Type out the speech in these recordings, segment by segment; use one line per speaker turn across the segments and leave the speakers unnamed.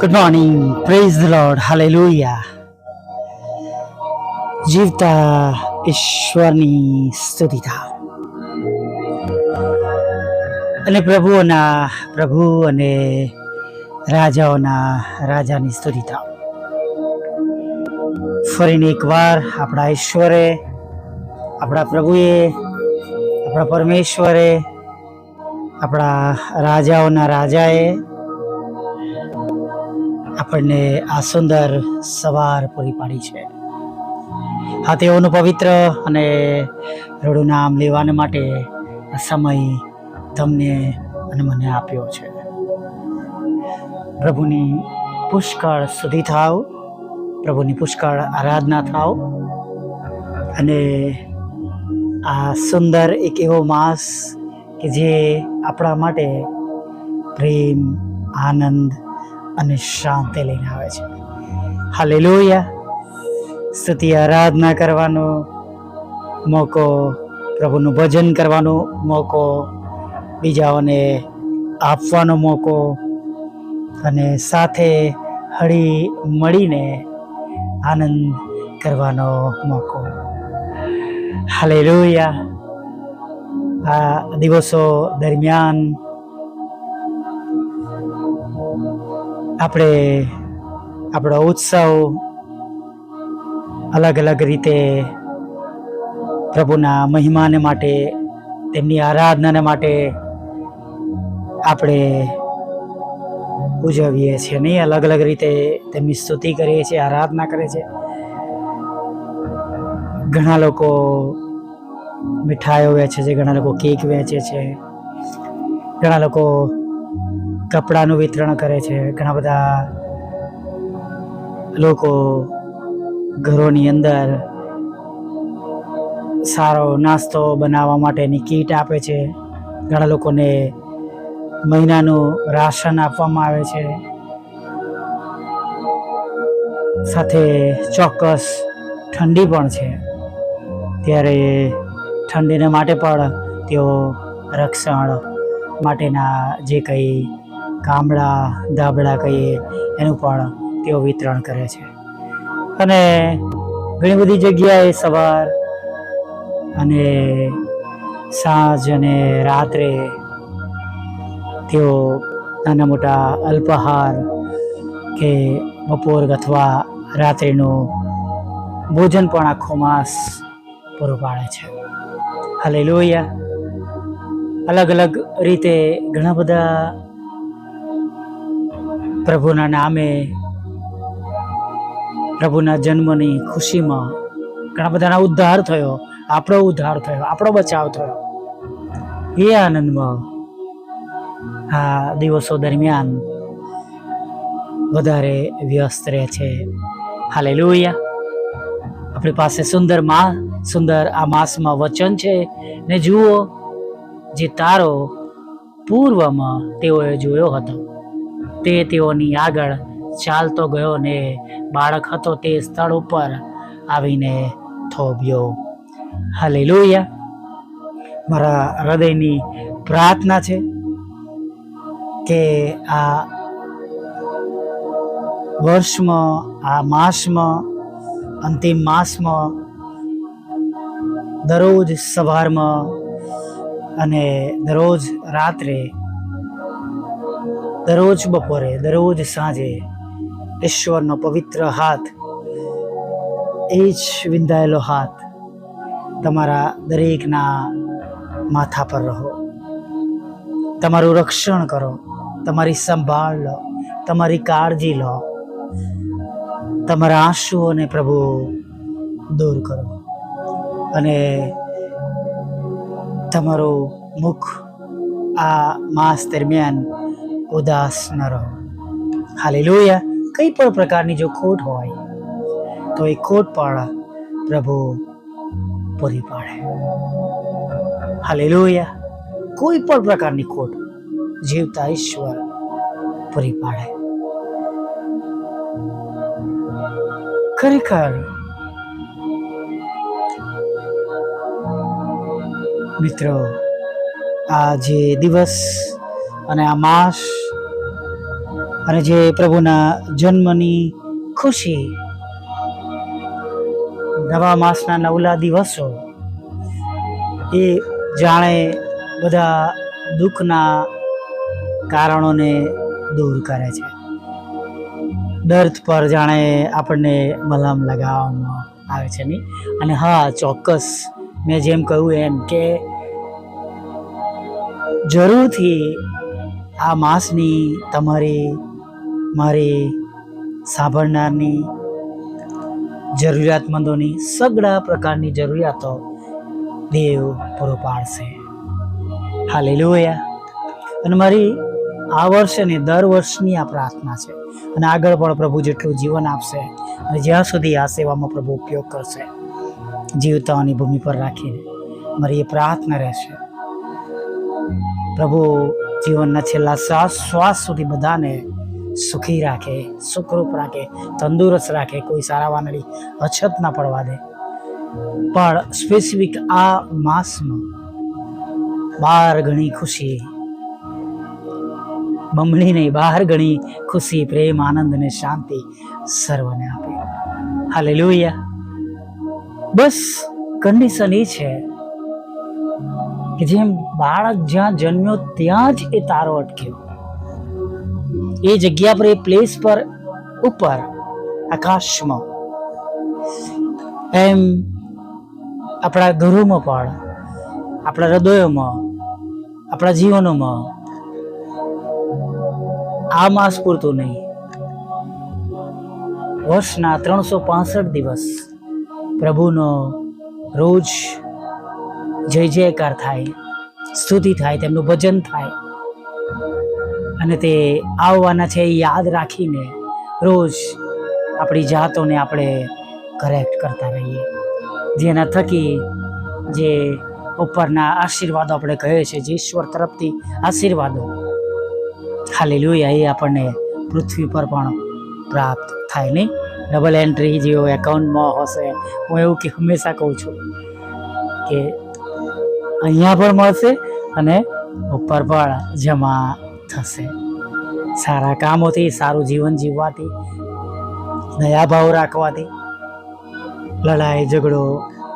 Good morning praise Lord hallelujah જીવતા ઈશ્વરની સ્તુતિ થાવ અને પ્રભુઓના, પ્રભુ અને રાજાઓના, રાજાની સ્તુતિ થાવ ફરીને એકવાર આપણા ઈશ્વરે, આપણા પ્રભુએ, આપણા પરમેશ્વરે, આપણા રાજાઓના રાજાએ આપણને આ સુંદર સવાર પૂરી પાડી છે. હા તેઓનું પવિત્ર અને રડું નામ લેવાને માટે સમય તમને અને મને આપ્યો છે. પ્રભુની પુષ્કળ સુધી થાવ, પ્રભુની પુષ્કળ આરાધના થાવ અને આ સુંદર એક એવો માસ કે જે આપણા માટે પ્રેમ, આનંદ અને શાંતિ લઈને આવે છે. હાલેલુયા. સ્તુતિ આરાધના કરવાનો મોકો, પ્રભુનું ભજન કરવાનો મોકો, બીજાઓને આપવાનો મોકો અને સાથે હળી મળીને આનંદ કરવાનો મોકો. હાલેલુયા. આ દિવસો દરમિયાન આપણે આપણો ઉત્સવ અલગ અલગ રીતે પ્રભુના મહિમાને માટે, તેમની આરાધનાને માટે આપણે ઉજવીએ છીએ નહીં? અલગ અલગ રીતે તેમની સ્તુતિ કરીએ છીએ, આરાધના કરે છે ઘણા લોકો મીઠાઈઓ વેચે છે, ઘણા લોકો કેક વેચે છે. ઘણા લોકો કપડાનું વિતરણ કરે છે. ઘણા બધા લોકો ઘરોની અંદર સારો નાસ્તો બનાવવા માટેની કીટ આપે છે. ઘણા લોકોને મહિનાનું રાશન આપવામાં આવે છે. સાથે ચોક્કસ ઠંડી પણ છે. ત્યારે ઠંડીને માટે પણ તેઓ રક્ષણ માટેના જે કંઈ ગામડા ધાબળા કહીએ, એનું પણ તેઓ વિતરણ કરે છે. અને ઘણી બધી જગ્યાએ સવાર અને સાંજ અને રાત્રે તેઓ નાના મોટા અલ્પાહાર કે બપોર અથવા રાત્રિનું ભોજન પણ આખો માસ પૂરું પાડે છે. હાલે લોહિયા અલગ અલગ રીતે ઘણા બધા પ્રભુના નામે, પ્રભુના જન્મની ખુશીમાં ઘણા બધાના ઉદ્ધાર થયો, આપણો ઉદ્ધાર થયો, આપણો બચાવ થયો. એ આનંદમાં આ દિવસો દરમિયાન વધારે વ્યસ્ત રહે છે. હાલે લોહિયા આપણી પાસે સુંદરમાં, સુંદર આ માસમાં વચન છે. ને જુઓ, જે તારો પૂર્વમાં તેઓએ જોયો હતો. તે તેઓની આગળ ચાલતો ગયો ને બાળક હતો તે સ્થળ ઉપર આવીને થોભ્યો. હાલેલુયા. મારા હૃદયની પ્રાર્થના છે કે આ વર્ષમાં, આ માસમાં, અંતિમ માસમાં દરરોજ સવારમાં અને દરરોજ રાત્રે દરરોજ બપોરે, દરરોજ સાંજે ઈશ્વરનો પવિત્ર હાથ, એ જ વિંધાયેલો હાથ તમારા દરેકના માથા પર રહો. તમારું રક્ષણ કરો, તમારી સંભાળ લો, તમારી કાળજી લો. તમારા આંસુઓને પ્રભુ દૂર કરો અને તમારું મુખ આ માસ દરમિયાન ઉદાસ ન રહો હાલેલુયા કઈ પણ પ્રકારની જો ખોટ હોય તો એ ખોટ પણ પ્રભુ પૂરી પાડે હાલેલુયા કોઈ પણ પ્રકારની ખોટ જીવતા ઈશ્વર પૂરી પાડે ખરેખર મિત્રો આ જે દિવસ અને આ માસ અને જે પ્રભુના જન્મની ખુશી, નવા માસના નવલા દિવસો, એ જાણે બધા દુઃખના કારણોને દૂર કરે છે. દર્દ પર જાણે આપણને મલમ લગાવવામાં આવે છે નહીં. અને હા, ચોક્કસ મેં જેમ કહ્યું એમ કે જરૂરથી આ માસની તમારી, મારી સાંભળનારની જરૂરિયાતમંદોની સગળા પ્રકારની જરૂરિયાતો દેવ પૂરો પાડશે. હા હાલેલુયા. અને મારી આ વર્ષે અને દર વર્ષની આ પ્રાર્થના છે. અને આગળ પણ પ્રભુ જેટલું જીવન આપશે અને જ્યાં સુધી આ સેવામાં પ્રભુ ઉપયોગ કરશે જીવતાઓની ભૂમિ પર રાખીને મારી એ પ્રાર્થના રહેશે. પ્રભુ જીવનના છેલ્લા શ્વાસ શ્વાસ સુધી બધાને સુખી રાખે, સુખરૂપ રાખે, તંદુરસ્ત રાખે, કોઈ સારા વાનડી અછત ના પડવા દે. પણ સ્પેસિફિક આ માસમાં બાર ગણી ખુશી, બમણી નહીં બહાર ગણી ખુશી, પ્રેમ, આનંદ અને શાંતિ સર્વને આપે. હાલેલુયા બસ કન્ડિશન એ છે કે જેમ બાળક જ્યાં જન્મ્યો ત્યાં જ એ તારો અટક્યો. એ જગ્યા પર, એ પ્લેસ પર, ઉપર, આકાશમાં, એમ આપણા ઘરોમાં પણ, આપણા હૃદયોમાં, આપણા જીવનોમાં આ માસ પૂરતું નહીં. વર્ષના ત્રણસો પાસઠ દિવસ પ્રભુનો રોજ જય જયકાર થાય, સ્તુતિ થાય, તેમનું ભજન થાય. અને તે આવવાના છે એ યાદ રાખીને રોજ આપણી જાતોને આપણે કરેક્ટ કરતા રહીએ. જેના થકી જે ઉપરના આશીર્વાદો આપણે કહીએ છીએ જે ઈશ્વર તરફથી આશીર્વાદો. ખાલી લોહી એ આપણને પૃથ્વી પર પણ પ્રાપ્ત થાય નહીં. ડબલ એન્ટ્રી જેવો એકાઉન્ટમાં હશે. હું એવું કે હંમેશા કહું છું કે અહીંયા પણ મળશે અને ઉપર પણ જમા થશે. સારા કામોથી, સારું જીવન જીવવાથી દયાભાવ રાખવાથી, લડાઈ, ઝઘડો,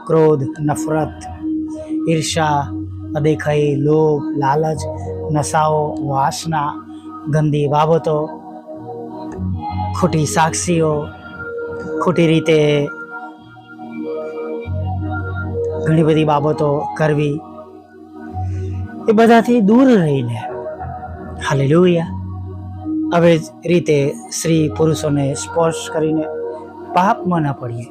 ક્રોધ, નફરત, ઈર્ષા, અદેખાઈ, લોભ, લાલચ, નશાઓ, વાસના, ગંદી બાબતો, ખોટી સાક્ષીઓ, ખોટી રીતે ઘણી બધી બાબતો કરવી એ બધાથી દૂર રહીને. હાલેલુયા. હવે જ રીતે સ્ત્રી પુરુષોને સ્પર્શ કરીને પાપમાં ન પડીએ.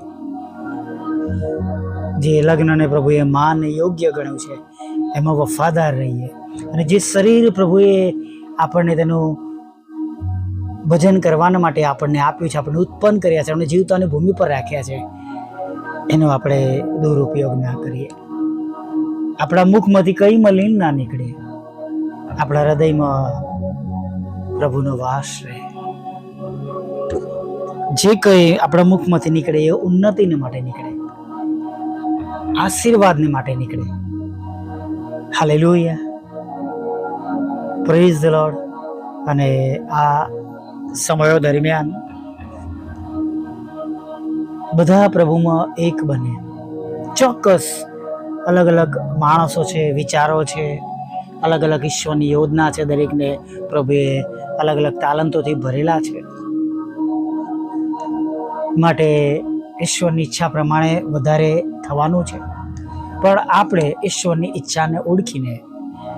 જે લગ્નને પ્રભુએ માન યોગ્ય ગણ્યું છે, એમાં વફાદાર રહીએ. અને જે શરીર પ્રભુએ આપણને તેનું ભજન કરવાના માટે આપણને આપ્યું છે, આપણને ઉત્પન્ન કર્યા છે આપણે જીવતાની ભૂમિ પર રાખ્યા છે, એનો આપણે દુરુપયોગ ના કરીએ. આપણા મુખમાંથી કઈ મલિન ના નીકળે. આપણા હૃદયમાં પ્રભુનો વાસ રહે. જે કંઈ આપણા મુખમાંથી નીકળે એ ઉન્નતિને માટે નીકળે. આશીર્વાદને માટે નીકળે. હાલેલુયા. પ્રેઝ ધ અને આ સમયો દરમિયાન બધા પ્રભુમાં એક બને. ચોક્કસ અલગ અલગ માણસો છે, વિચારો છે અલગ અલગ ઈશ્વરની યોજના છે દરેકને પ્રભુએ અલગ અલગ તાલંતોથી ભરેલા છે. માટે ઈશ્વરની ઈચ્છા પ્રમાણે વધારે થવાનું છે. પણ આપણે ઈશ્વરની ઈચ્છાને ઓળખીને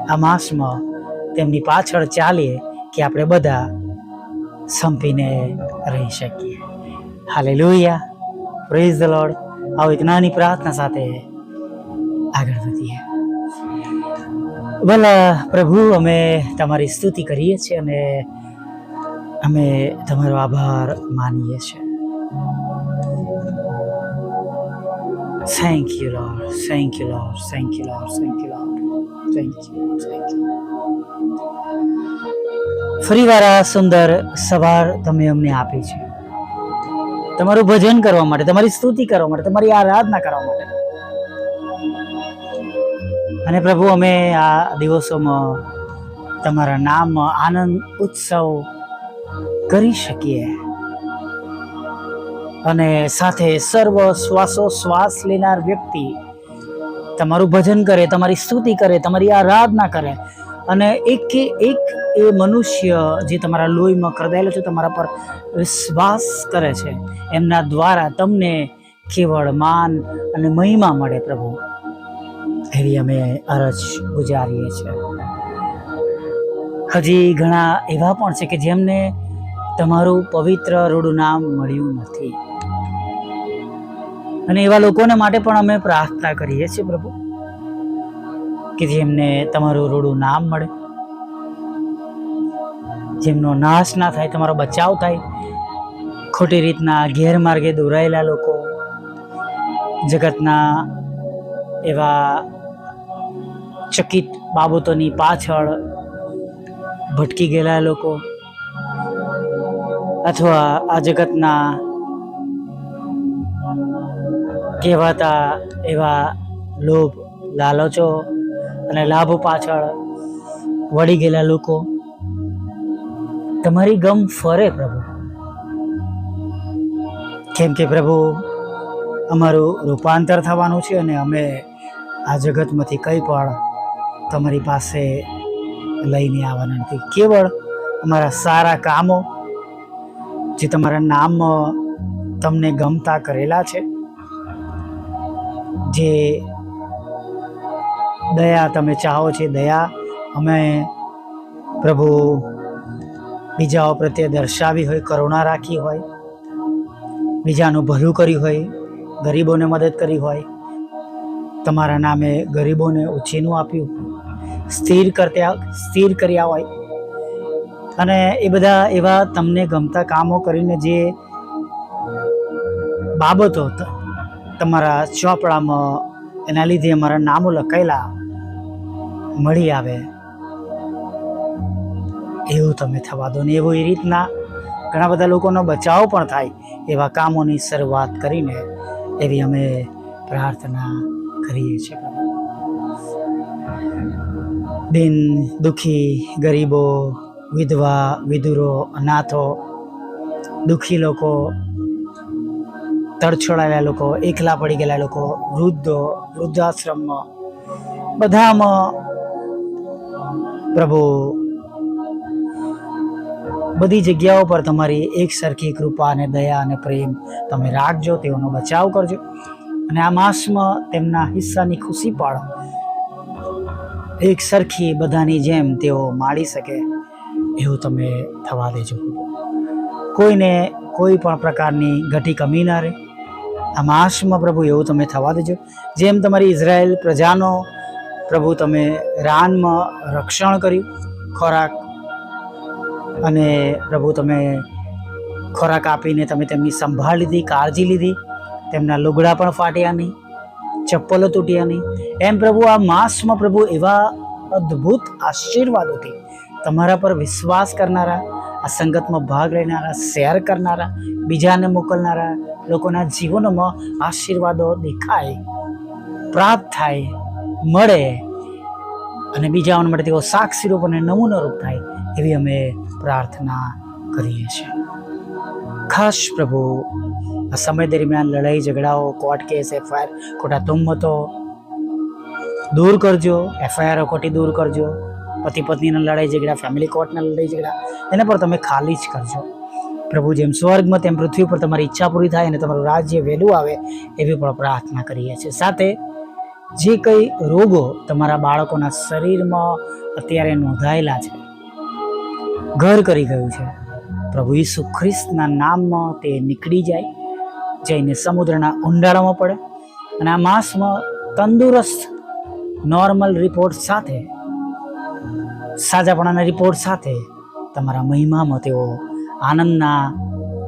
આ માસમાં તેમની પાછળ ચાલીએ કે આપણે બધા સંપીને રહી શકીએ. હાલે લોહિયા પ્રેઝ ધ આવો એક નાની પ્રાર્થના સાથે ભલા પ્રભુ, અમે તમારી સ્તુતિ કરીએ છીએ અને અમે તમારો આભાર માનીએ છીએ. Thank you Lord thank you આ સુંદર સવાર તમે અમને આપી છે. તમારું ભજન કરવા માટે, તમારી સ્તુતિ કરવા માટે, તમારી આરાધના કરવા માટે. અને પ્રભુ, અમે આ દિવસોમાં તમારા નામ આનંદ ઉત્સવ કરી શકીએ. અને સાથે સર્વ શ્વાસો શ્વાસ લેનાર વ્યક્તિ તમારું ભજન કરે, તમારી સ્તુતિ કરે, તમારી આરાધના કરે. અને એક એક એ મનુષ્ય જે તમારા લોહીમાં કરદાયેલો છે, તમારા પર વિશ્વાસ કરે છે. એમના દ્વારા તમને કેવળ માન અને મહિમા મળે પ્રભુ. એવી અમે અરજ ગુજારીએ છીએ. હજી ઘણા એવા પણ છે કે જેમને તમારું પવિત્ર રૂડું નામ મળ્યું નથી. અને એવા લોકોને માટે પણ અમે પ્રાર્થના કરીએ છીએ પ્રભુ, કે જેમને તમારું રૂડું નામ મળે, જેમનો નાશ ના થાય, તમારો બચાવ થાય. ખોટી રીતના ગેરમાર્ગે દોરાયેલા લોકો, જગતના એવા ચકિત બાબતોની પાછળ ભટકી ગયેલા લોકો અથવા આ જગતના કહેવાતા એવા લોભ, લાલચો અને લાભ પાછળ વળી ગયેલા લોકો. તમારી ગમ ફરે પ્રભુ. કેમ કે પ્રભુ, અમારું રૂપાંતર થવાનું છે અને અમે આ જગતમાંથી કંઈ પણ તમારી પાસે લઈને આવવાના નથી. કેવળ અમારા સારા કામો, જે તમારા નામ તમને ગમતા કરેલા છે, જે દયા તમે ચાહો છે દયા અમે પ્રભુ બીજાઓ પ્રત્યે દર્શાવી હોય, કરુણા રાખી હોય, બીજાનું ભલું કર્યું હોય, ગરીબોને મદદ કરી હોય, તમારા નામે ગરીબોને ઉછીનું આપ્યું. સ્થિર કરતા સ્થિર કર્યા હોય. અને એ બધા એવા તમને ગમતા કામો કરીને જે બાબતો તમારા ચોપડામાં, એના લીધે અમારા નામો લખાયેલા મળી આવે. એવું તમે થવા દો ને એવું એ રીતના ઘણા બધા લોકોનો બચાવ પણ થાય એવા કામોની શરૂઆત કરીને એવી અમે પ્રાર્થના કરીએ છીએ. દિન દુખી ગરીબો, વિધવા, વિધુરો, અનાથો, દુખી લોકો તડછોડાયેલા લોકો, એકલા પડી ગયેલા લોકો, વૃદ્ધો વૃદ્ધાશ્રમમાં બધામાં પ્રભુ બધી જગ્યાઓ પર તમારી એક સરખી કૃપા અને દયા અને પ્રેમ તમે રાખજો, તેઓનો બચાવ કરજો. અને આ માસમાં તેમના હિસ્સાની ખુશી પણ એક સરખી બધાની જેમ તેઓ માણી શકે એવું તમે થવા દેજો. કોઈને કોઈ પણ પ્રકારની ઘટી કમી ના રહે. આ માસમાં પ્રભુ એવું તમે થવા દેજો. જેમ તમારી ઇઝરાયલ પ્રજાનો પ્રભુ તમે રાનમાં રક્ષણ કર્યું, ખોરાક અને પ્રભુ તમે ખોરાક આપીને તમે તેમની સંભાળ લીધી, કાળજી લીધી, તેમના લુગડા પણ ફાટ્યા નહીં. ચપ્પલો તૂટ્યા નહીં. એમ પ્રભુ, આ માસમાં પ્રભુ એવા અદ્ભુત આશીર્વાદોથી તમારા પર વિશ્વાસ કરનારા, આ સંગતમાં ભાગ લેનારા, શેર કરનારા, બીજાને મોકલનારા લોકોના જીવનોમાં આશીર્વાદો દેખાય, પ્રાપ્ત થાય, મળે અને બીજાઓને માટે તેઓ સાક્ષી રૂપ અને નમૂનારૂપ થાય એવી અમે પ્રાર્થના કરીએ છીએ. ખાસ પ્રભુ આ સમય દરમિયાન લડાઈ, ઝઘડાઓ કોર્ટ કેસ એફઆઈઆર ખોટા તુમ્મતો દૂર કરજો એફઆઈઆર ખોટી દૂર કરજો. પતિ પત્નીના લડાઈ, ઝઘડા ફેમિલી કોર્ટના લડાઈ, ઝઘડા, એના પર તમે ખાલી જ કરજો. પ્રભુ જેમ સ્વર્ગમાં તેમ પૃથ્વી પર તમારી ઈચ્છા પૂરી થાય અને તમારું રાજ્ય વહેલું આવે એવી પણ પ્રાર્થના કરીએ છીએ. સાથે જે કંઈ રોગો તમારા બાળકોના શરીરમાં અત્યારે નોંધાયેલા છે, ઘર કરી ગયું છે, પ્રભુ ઈસુ ખ્રિસ્તના નામમાં તે નીકળી જાય. જઈને સમુદ્રના ઊંડાણમાં પડે અને આ માસમાં તંદુરસ્ત નોર્મલ રિપોર્ટ સાથે, સાજાપણાના રિપોર્ટ સાથે તમારા મહિમામાં તેઓ આનંદના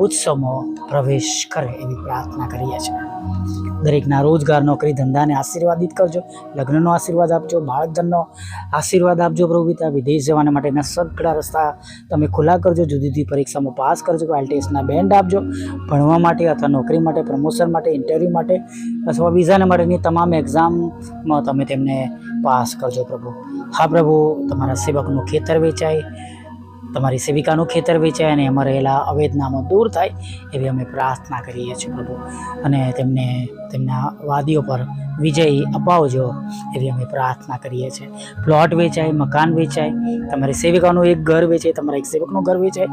ઉત્સવમાં પ્રવેશ કરે એવી પ્રાર્થના કરીએ છીએ. દરેકના રોજગાર, નોકરી, ધંધાને આશીર્વાદિત કરજો, લગ્નનો આશીર્વાદ આપજો બાળકજનનો આશીર્વાદ આપજો પ્રભુ પિતા. વિદેશ જવાના માટેના સગડા રસ્તા તમે ખુલ્લા કરજો જુદી જુદી પરીક્ષામાં પાસ કરજો આઈટીએસના બેન્ડ આપજો, ભણવા માટે અથવા નોકરી માટે, પ્રમોશન માટે, ઇન્ટરવ્યૂ માટે અથવા વિઝાને માટેની તમામ એક્ઝામમાં તમે તેમને પાસ કરજો પ્રભુ. હા પ્રભુ, તમારા સેવકનું ખેતર વેચાય તમારી સેવિકાનું ખેતર વેચાય અને એમાં રહેલા અવેદનામો દૂર થાય એવી અમે પ્રાર્થના કરીએ છીએ પ્રભુ. અને તેમને તેમના વાદીઓ પર વિજય અપાવજો એવી અમે પ્રાર્થના કરીએ છીએ. પ્લોટ વેચાય, મકાન વેચાય, તમારી સેવિકાનું એક ઘર વેચાય, તમારા એક સેવકનું ઘર વેચાય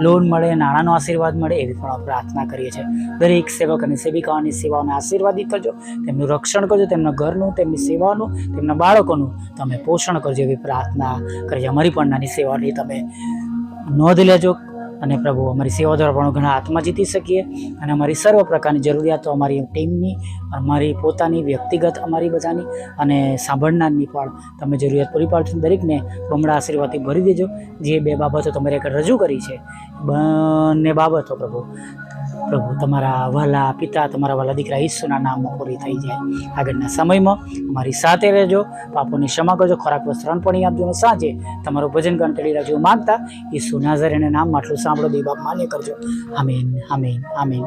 લોન મળે, નાણાંનો આશીર્વાદ મળે એવી પણ પ્રાર્થના કરીએ છીએ. દરેક સેવક અને સેવિકાઓની સેવાઓને આશીર્વાદિત કરજો, તેમનું રક્ષણ કરજો, તેમના ઘરનું, તેમની સેવાનું તેમના બાળકોનું તમે પોષણ કરજો એવી પ્રાર્થના કરજો અમારી પણ નાની સેવાની તમે નોંધ લેજો અને પ્રભુ, અમારી સેવા દ્વારા પણ ઘણા આત્મા જીતી શકીએ અને અમારી સર્વ પ્રકારની જરૂરિયાતો અમારી ટીમની, અમારી પોતાની વ્યક્તિગત, અમારી બધાની અને સાંભળનારની પણ તમે જરૂરિયાત પૂરી પાડશો દરેકને બમણા આશીર્વાદથી ભરી દેજો. જે બે બાબતો તમારે આગળ રજૂ કરી છે, બંને બાબતો પ્રભુ પ્રભુ, તમારા વહાલા પિતા, તમારા વહાલા દીકરા ઈસુના નામમાં પૂરી થઈ જાય. આગળના સમયમાં અમારી સાથે રહેજો, પાપોની ક્ષમા કરજો, ખોરાક વસ્ત્રણ પણ આપજો અને સાંજે તમારું ભજન ગણ કરી રાખજો. માગતા ઈસુ નાઝર એના નામ આટલું સાંભળો દે બાપ માન્ય કરજો. આમીન આમીન આમીન.